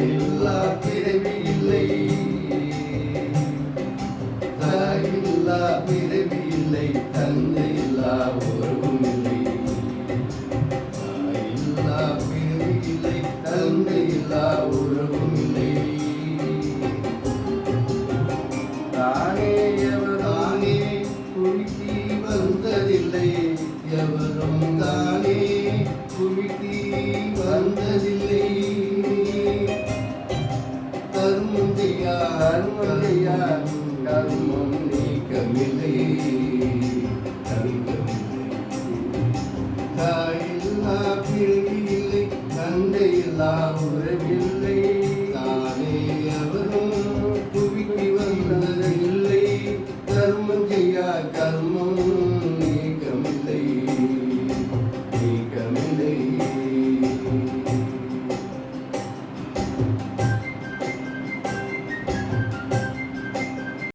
தாயில்லா பிறவி இல்லை. தாயில்லா பிறவி இல்லை. தந்தையில்லா உறவும் இல்லை. தாயில்லா பிறவி இல்லை. உறவும் இல்லை. தானே குறுக்கி வந்ததில்லை. எவரும் தானே குறுக்கி வந்ததில்லை. பிறவில்லை தந்தை இல்லா உறவில்லை. தானே அவரும் குவிக்கு வந்ததில்லை. கர்மம் நீக்கமில்லை. நீக்கமில்லை.